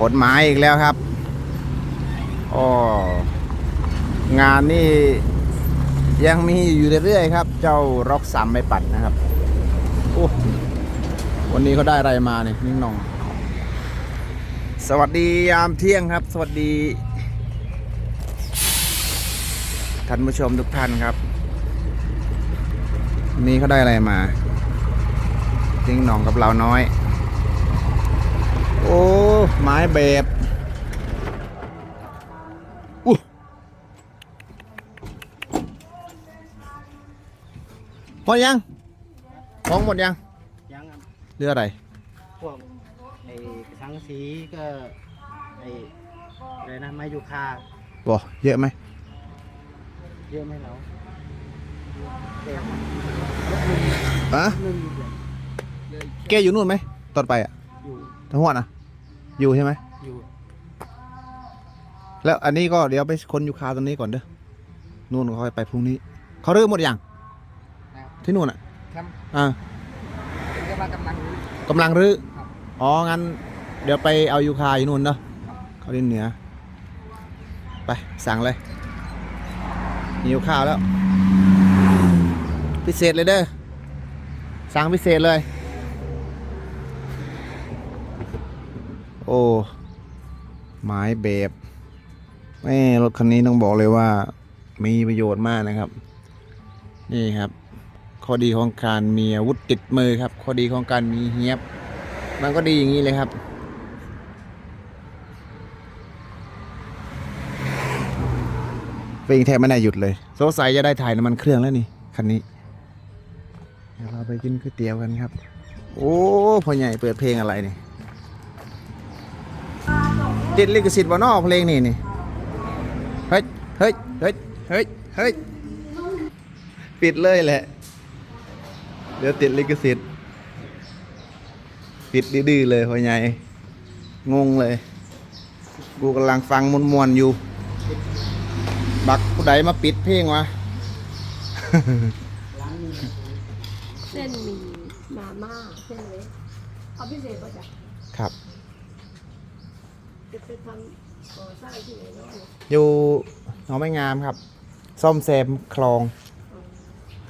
ขนไม้อีกแล้วครับอ๋องานนี่ยังมีอยู่เรื่อยๆครับ เจ้าร็อกซัมไม่ปัดนะครับโอ้วันนี้เขาได้อะไรมาเนี่ยนิ่งนอง สวัสดียามเที่ยงครับ สวัสดีท่านผู้ชมทุกท่านครับ นี่เขาได้อะไรมาทิ้งนองกับเราน้อย โอ้ไม้แบบอู้หมดยังของหมดยัง ยังครับเรืออะไร พวกไอ้สังสีก็ไอ้อะไรนะไม้ยูคาบ่เยอะไหม เยอะไหมเราเยอะอะหนึ่งอยู่เลยแกอยู่นู่นไหม ตอนไปอะอยู่ ทั้งหัวนะอยู่ใช่ไหมอยู่ แล้วอันนี้ก็เดี๋ยวไปคนยูคาตรงนี้ก่อนเด้อนู่นเขาไปพรุ่งนี้ เขาเริ่มหมดยังนะครับ ที่นู่นอะแคมป์อ่าเรียกว่ากำลังกำลังรื้อครับ อ๋องั้น เดี๋ยวไปเอายูคาอยู่นู่นเนาะเขาดินเหนือ ไปสั่งเลยหิวข้าวแล้ว พิเศษเลยเด้อสั่งพิเศษเลย โอ้ ไม้แบบแม่รถคันนี้ต้องบอกเลยว่า มีประโยชน์มากนะครับ นี่ครับ ข้อดีของการมีอาวุธติดมือครับ ข้อดีของการมีเฮียบ มันก็ดีอย่างนี้เลยครับวิ่งแทบไม่ได้หยุดเลยสงสัยจะได้ถ่ายน้ำมันเครื่องแล้วนี่คันนี้เดี๋ยวเราไปกินก๋วยเตี๋ยวกันครับ โอ้พ่อใหญ่เปิดเพลงอะไรนี่ ติดลิขสิทธิ์บ่นอเพลงนี่นี่เฮ้ยเฮ้ยเฮ้ยเฮ้ยเฮ้ยปิดเลยแหละ เดี๋ยวติดลิขสิทธิ์ปิดดื้อๆเลยพ่อใหญ่งงเลย กูกำลังฟังมวนๆอยู่ บักผู้ใดมาปิดเพลงวะเส้นหมี่มาม่าเส้นเล็กเอาพิเศษป่ะจ๊ะ จะไปทำก่อสร้างที่ไหนเนาะอยู่หนองไม้งามครับ ซ่อมแซมคลอง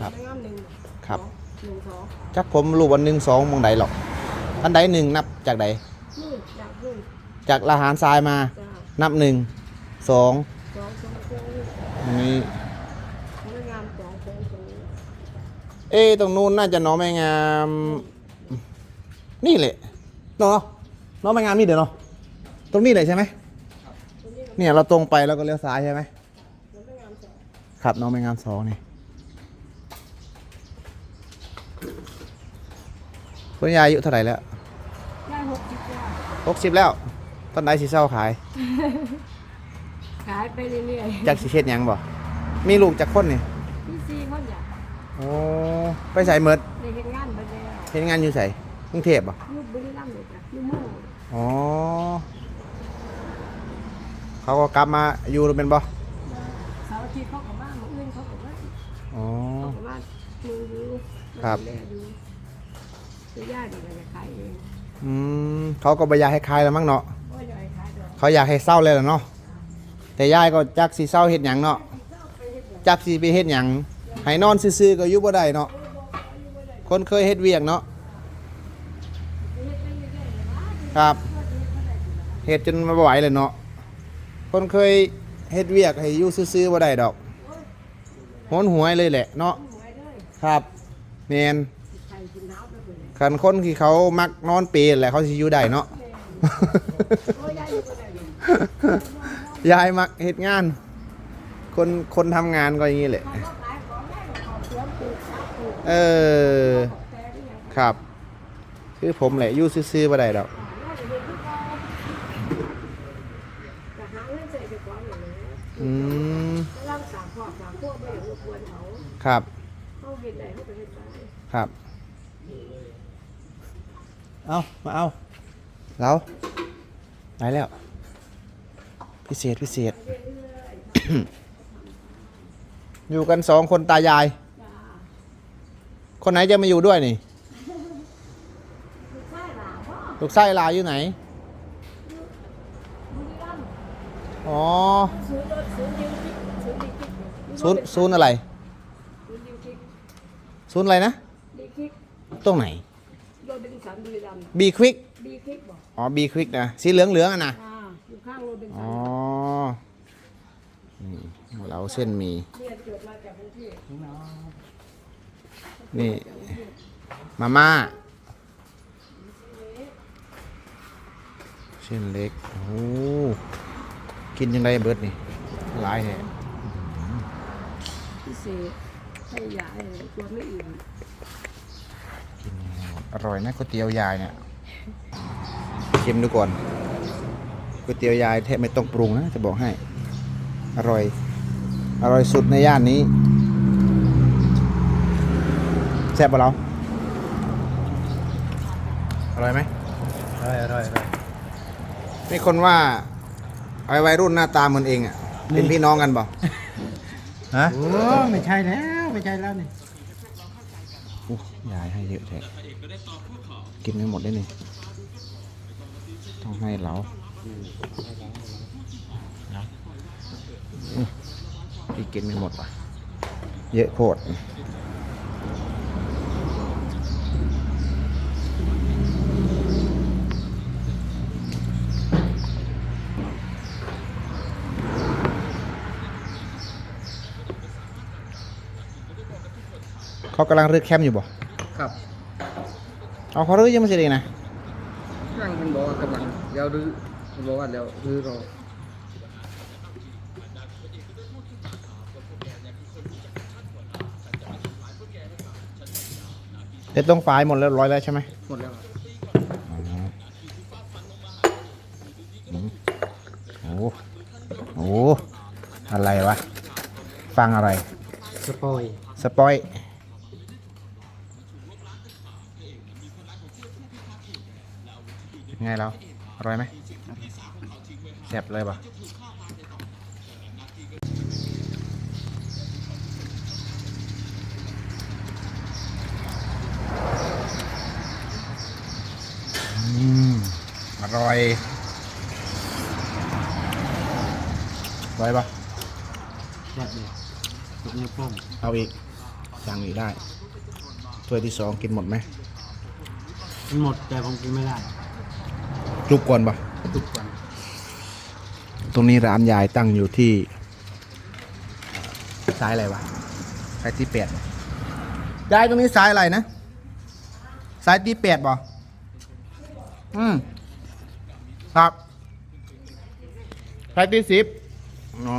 ครับ ไม่งามหนึ่งครับ หนึ่งสองจักผมรู้วันหนึ่งสองมองใดหรอกอันใดหนึ่งนับจากใดนี่จากนู่นจากละหารทรายมา จ้านับหนึ่งสองสองสองโค้งตรงนี้ ไม่งามสองโค้งตรงนี้เอ๊ะตรงนู้นน่าจะหน้องไม้งาม นี่แหละเนาะหน้องไม้งามนี่เดี๋ยวเนาะ ตรงนี้เลยใช่ไหมเนี่ยเราตรงไปแล้วก็เลี้ยวซ้ายใช่ไหมแล้วไม่งามสองครับน้องไม้งามสองนี่คุณยายอายุเท่าไหร่แล้วได้หกสิบกว่าหกสิบแล้ว ตอนไหนสิเศร้าขาย ขายไปเรื่อยจากสิเช็ดหยังบ่ มีลูกจากคนนี่ๆพี่ซีคนอยากโอ้ไปใส่เมิดได้เห็นงานไปแล้วเห็นงานอยู่ใส่กรุงเทพบ่ลูกบุรีรัมย์เลยจ้ะลูกโม่อ๋อ เขาก็กลับมาอยู่เป็นบ่เสาร์อาทิตย์เขากับบ้านมาอื่นเขากับบ้านอ๋อ เขากับบ้านมืออยู่ครับดูแลอยู่จะญาติดีกันจะขายเองอืมเขาก็บ่อยากให้ขายแล้วมั้งเนาะก็จะให้ขายดอกเขาอยากให้เศร้าเลยล่ะเนาะแต่ยายก็จักสิเศร้าเฮ็ดหยังเนาะจักสิไปเฮ็ดหยังให้นอนซื่อๆก็อยู่บ่ได้เนาะคนเคยเฮ็ดเวียกเนาะครับเฮ็ดจนมาบ่ไหวเลยเนาะ คนเคยเฮ็ดเวียกให้อยู่ซื่อๆบ่ได้ดอกโหนหวยเลยแหละเนาะครับแมนคันคนที่เขามักนอนเปรย์แหละเขาสิอยู่ได้เนาะยายมักเฮ็ดงาน คนคนทำงานก็อย่างนี้แหละเออ ครับ คือผมแหละอยู่ซื่อๆบ่ได้ดอก อืมร่างสามพ่อสามพวกไม่อยากรบกวนเขาครับเขาเห็นไหนเขาไปเห็นไปครับ เอามาเอาเราได้แล้ว พิเศษพิเศษ อยู่กันสองคนตายาย คนไหนจะมาอยู่ด้วยนี่ ใช่หล่ะพ่อลูกไส้ลาอยู่ไหนอ๋อศูนย์รถศูนย์ดิวคิกศูนย์ดีคิก ศูนย์ศูนย์อะไรศูนย์ดิวคิกศูนย์อะไรนะดีคิกตรงไหนโรบินสันบุรีรัมย์บีควิกดีคิกบอกอ๋อบีควิกนะสีเหลืองเหลืองๆอะนะอ่าอยู่ข้างโรบินสัอ๋นอนี่เราเส้นหมีเรียนจบมาจากกรุงเทพนี่มาม่าเส้นเล็กโอ้กินยังไงเบิร์ดนี่หลายแห่พิ เศษให้ยายเลยกลัวไม่อิ่มกินยังไงหมดอร่อยนะก๋วยเตี๋ยวยายเนี่ยชิมดูก่อนก๋วยเตี๋ยวยายแทบไม่ต้องปรุงนะจะบอกให้ อร่อย อร่อยสุดในย่านนี้แซ่บปะเราอร่อยไหมอร่อยอร่อยอร่อยมีคนว่าไอ้วัยรุ่นหน้าตาเหมือนเองอะเป็นพี่น้องกันเปล่า ฮะโอ้ไม่ใช่แล้วไม่ใช่แล้วนี่อู้ยายให้เยอะแท้กินไม่หมดได้นี่ต้องให้เราอืมพี่กินไม่หมดว่ะเยอะโคตร เขากำลังรื้อแคมป์อยู่บ่ครับเอาเขารื้อยังไม่เสร็จเองนะช่างมันบอกว่ากำลังเดี๋ยวดื้อมันบอกว่าเดี๋ยวดื้อรอเด็ดตรงฝายหมดแล้วร้อยแล้วใช่ไหมหมดแล้วครับโอ้โหอะไรวะ ฟังอะไร สปอย สปอย ไงเราอร่อยไหมแซ่บเลยปะอืมอร่อยอร่อยปะแซ่บเลยพวกนี้วโป้งเอาอีกสั่งอีกได้ถ้วยที่สองกินหมดไหมมันหมดแต่ผมกินไม่ได้ จุบก่อนปะทุกวันตรงนี้ร้านยายตั้งอยู่ที่ ซ้ายอะไรวะซ้ายที่แปดบ่ยายตรงนี้ซ้ายอะไรนะซ้ายที่แปดบ่อืมครับซ้ายที่สิบอ๋อ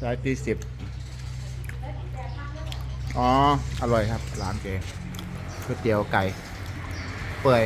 ซ้ายที่สิบอ๋อ อร่อยครับ ร้านแกก๋วยเตี๋ยวไก่ เปื่อย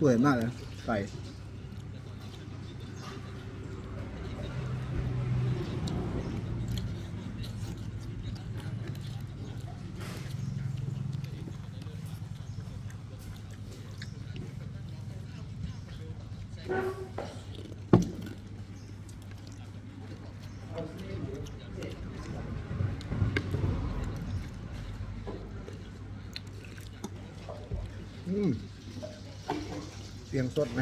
สวยมากเลยไก่อืมเสี ยงสดไหม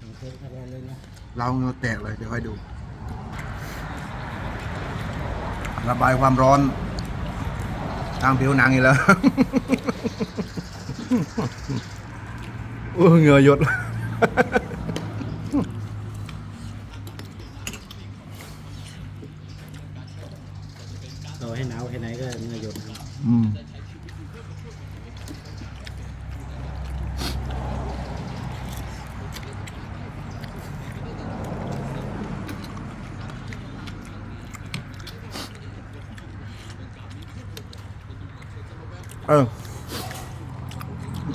ผมเคยอะไรเลยนะเราเงาแตกเลย เดี๋ยวค่อยดู ระบายความร้อน ทางผิวหนังอีกแล้วโอ้เหงื่อหยดต่อให้หนาวแค่ไหนก็เหงื่อหยดนะครับอืม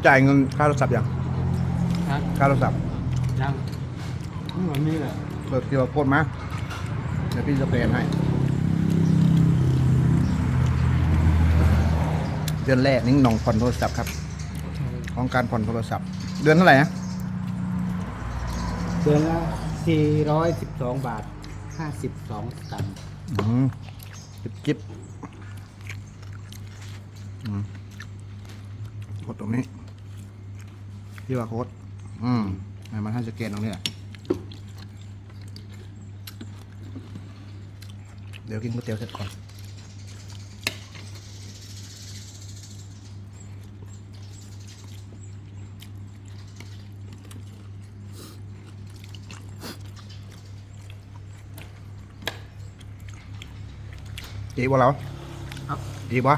จ่ายเงินค่าโทรศัพท์ยังครับค่าโทรศัพท์ยังเหมือนนี่แหละเปิดคิวโคดมาเดี๋ยวพี่จะเปลี่ยนให้เดือนแรกนี่น้องผ่อนโทรศัพท์ครับ ของการผ่อนโทรศัพท์ เดือนเท่าไหร่นะเดือนละ412 บาท 52สตางค์อืมจิบจิบอืมกดตรงนี้ ที่ว่าโค้ดอืมให้มันให้สแกนตรงนี้แหละเดี๋ยวกินก๋วยเตี๋ยวเสร็จก่อนอีกบ่เราครับอีกบ่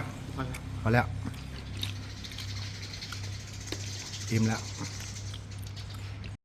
พอแล้ว อิ่มแล้ว